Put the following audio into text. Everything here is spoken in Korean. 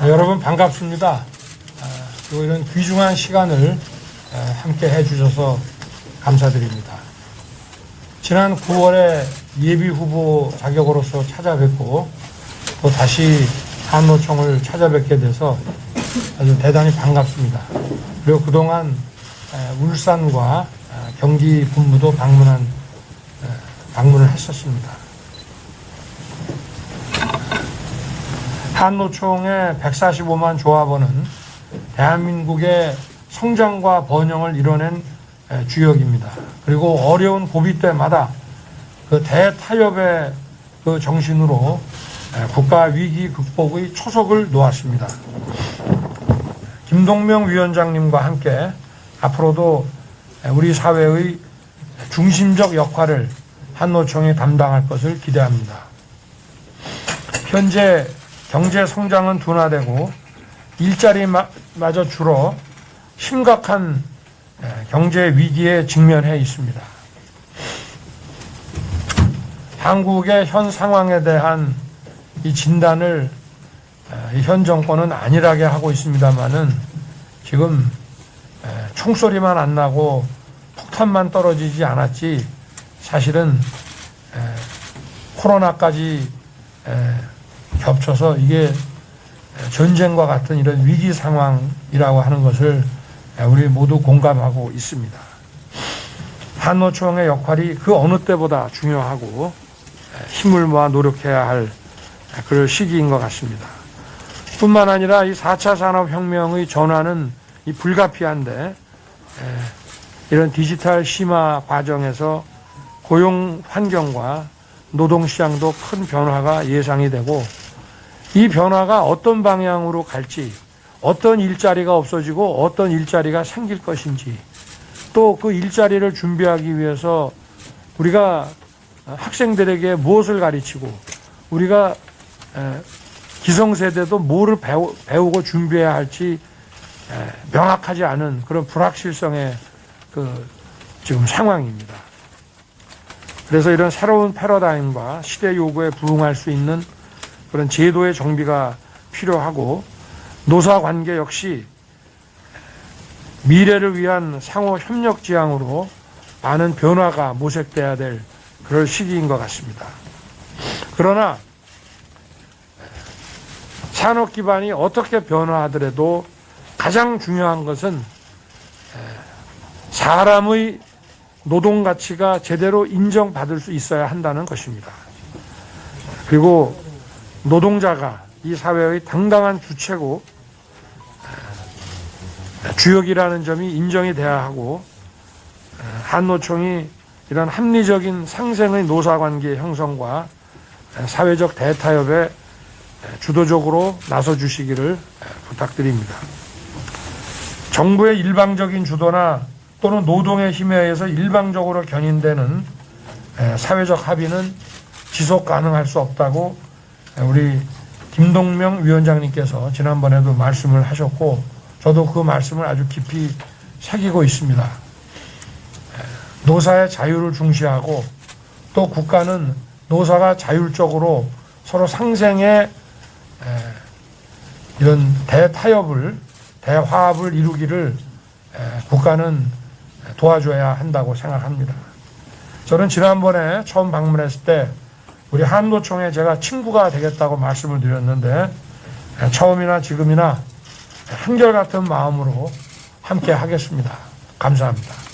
아, 여러분 반갑습니다. 아, 그리고 이런 귀중한 시간을 아, 함께 해주셔서 감사드립니다. 지난 9월에 예비 후보 자격으로서 찾아뵙고 또 다시 한노총을 찾아뵙게 돼서 아주 대단히 반갑습니다. 그리고 그동안 에, 울산과 아, 경기 분부도 방문한 에, 방문을 했었습니다. 한노총의 145만 조합원은 대한민국의 성장과 번영을 이뤄낸 에, 주역입니다. 그리고 어려운 고비 때마다 그 대타협의 그 정신으로 에, 국가 위기 극복의 초석을 놓았습니다. 김동명 위원장님과 함께 앞으로도 우리 사회의 중심적 역할을 한노총이 담당할 것을 기대합니다. 현재 경제 성장은 둔화되고 일자리마저 줄어 심각한 경제 위기에 직면해 있습니다. 한국의 현 상황에 대한 이 진단을 이현 정권은 안일하게 하고 있습니다만은 지금 총소리만 안 나고 폭탄만 떨어지지 않았지 사실은 코로나까지 겹쳐서 이게 전쟁과 같은 이런 위기 상황이라고 하는 것을 우리 모두 공감하고 있습니다. 한노총의 역할이 그 어느 때보다 중요하고 힘을 모아 노력해야 할 그럴 시기인 것 같습니다. 뿐만 아니라 이 4차 산업혁명의 전환은 이 불가피한데 이런 디지털 심화 과정에서 고용 환경과 노동 시장도 큰 변화가 예상이 되고 이 변화가 어떤 방향으로 갈지 어떤 일자리가 없어지고 어떤 일자리가 생길 것인지 또 그 일자리를 준비하기 위해서 우리가 학생들에게 무엇을 가르치고 우리가 기성세대도 뭐를 배우, 배우고 준비해야 할지 명확하지 않은 그런 불확실성의 그 지금 상황입니다. 그래서 이런 새로운 패러다임과 시대 요구에 부응할 수 있는 그런 제도의 정비가 필요하고 노사 관계 역시 미래를 위한 상호 협력 지향으로 많은 변화가 모색돼야 될 그럴 시기인 것 같습니다. 그러나 산업 기반이 어떻게 변화하더라도 가장 중요한 것은 사람의 노동 가치가 제대로 인정받을 수 있어야 한다는 것입니다. 그리고 노동자가 이 사회의 당당한 주체고 주역이라는 점이 인정이 돼야 하고 한노총이 이런 합리적인 상생의 노사관계 형성과 사회적 대타협에 주도적으로 나서 주시기를 부탁드립니다. 정부의 일방적인 주도나 또는 노동의 힘에 의해서 일방적으로 견인되는 사회적 합의는 지속 가능할 수 없다고 우리 김동명 위원장님께서 지난번에도 말씀을 하셨고 저도 그 말씀을 아주 깊이 새기고 있습니다. 노사의 자유를 중시하고 또 국가는 노사가 자율적으로 서로 상생의 이런 대타협을 대화합을 이루기를 국가는 도와줘야 한다고 생각합니다. 저는 지난번에 처음 방문했을 때 우리 한노총에 제가 친구가 되겠다고 말씀을 드렸는데 처음이나 지금이나 한결같은 마음으로 함께 하겠습니다. 감사합니다.